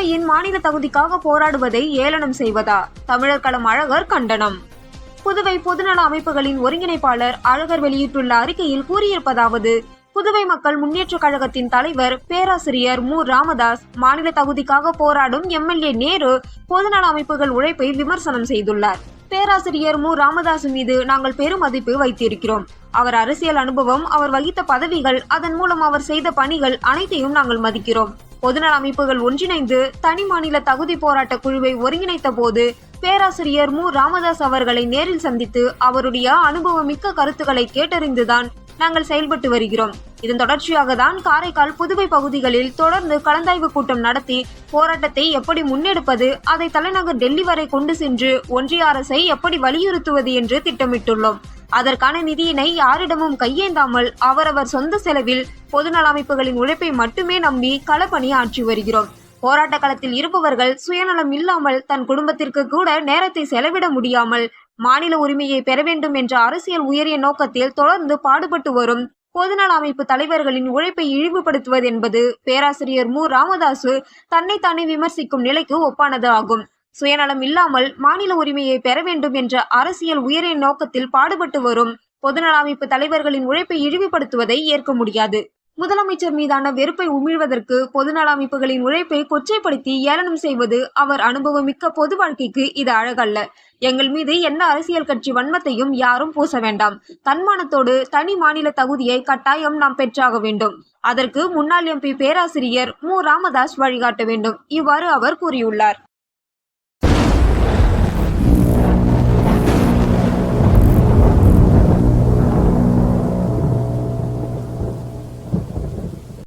மாநில தகுதிக்காக போராடுவதை ஏளனம் செய்வதா? தமிழர் களம் அழகர் கண்டனம். புதுவை பொதுநல அமைப்புகளின் ஒருங்கிணைப்பாளர் அழகர் வெளியிட்டுள்ள அறிக்கையில் கூறியிருப்பதாவது புதுவை மக்கள் முன்னேற்ற கழகத்தின் தலைவர் பேராசிரியர் மு. ராமதாஸ் மாநில தகுதிக்காக போராடும் எம்எல்ஏ நேரு பொதுநல அமைப்புகள் உழைப்பை விமர்சனம் செய்துள்ளார். பேராசிரியர் மு. ராமதாஸ் மீது நாங்கள் பெருமதிப்பு வைத்திருக்கிறோம். அவர் அரசியல் அனுபவம் அவர் வகித்த பதவிகள் அதன் மூலம் அவர் செய்த பணிகள் அனைத்தையும் நாங்கள் மதிக்கிறோம். பொதுநல அமைப்புகள் ஒன்றிணைந்து தனி மாநில தகுதி போராட்ட குழுவை ஒருங்கிணைத்த போது பேராசிரியர் மு. ராமதாஸ் அவர்களை நேரில் சந்தித்து அவருடைய அனுபவமிக்க கருத்துக்களை கேட்டறிந்துதான் நாங்கள் செயல்பட்டு வருகிறோம். இதன் தொடர்ச்சியாக தான் காரைக்கால் புதுவை பகுதிகளில் தொடர்ந்து கலந்தாய்வு கூட்டம் நடத்தி போராட்டத்தை எப்படி முன்னெடுப்பது அதை தலைநகர் டெல்லி வரை கொண்டு சென்று ஒன்றிய அரசை எப்படி வலியுறுத்துவது என்று திட்டமிட்டுள்ளோம். அதற்கான நிதியினை யாரிடமும் கையேந்தாமல் அவரவர் சொந்த செலவில் பொதுநல அமைப்புகளின் உழைப்பை மட்டுமே நம்பி களப்பணி ஆற்றி வருகிறோம். போராட்ட களத்தில் இருப்பவர்கள் சுயநலம் இல்லாமல் தன் குடும்பத்திற்கு கூட நேரத்தை செலவிட முடியாமல் மாநில உரிமையை பெற வேண்டும் என்ற அரசியல் உயரிய நோக்கத்தில் தொடர்ந்து பாடுபட்டு வரும் பொதுநல அமைப்பு தலைவர்களின் உழைப்பை இழிவுபடுத்துவது என்பது பேராசிரியர் மு. ராமதாசு தன்னைத்தானே விமர்சிக்கும் நிலைக்கு ஒப்பானது ஆகும். சுயநலம் இல்லாமல் மாநில உரிமையை பெற வேண்டும் என்ற அரசியல் உயரிய நோக்கத்தில் பாடுபட்டு வரும் பொதுநல அமைப்பு தலைவர்களின் உழைப்பை இழிவுபடுத்துவதை ஏற்க முடியாது. முதலமைச்சர் மீதான வெறுப்பை உமிழ்வதற்கு பொதுநல அமைப்புகளின் உழைப்பை கொச்சைப்படுத்தி ஏளனம் செய்வது அவர் அனுபவமிக்க பொது வாழ்க்கைக்கு இது அழகல்ல. எங்கள் மீது எந்த அரசியல் கட்சி வன்மத்தையும் யாரும் பூச வேண்டாம். தன்மானத்தோடு தனி மாநில தகுதியை கட்டாயம் நாம் பெற்றாக வேண்டும். அதற்கு முன்னாள் எம்பி பேராசிரியர் மு. ராமதாஸ் வழிகாட்ட வேண்டும். இவ்வாறு அவர் கூறியுள்ளார்.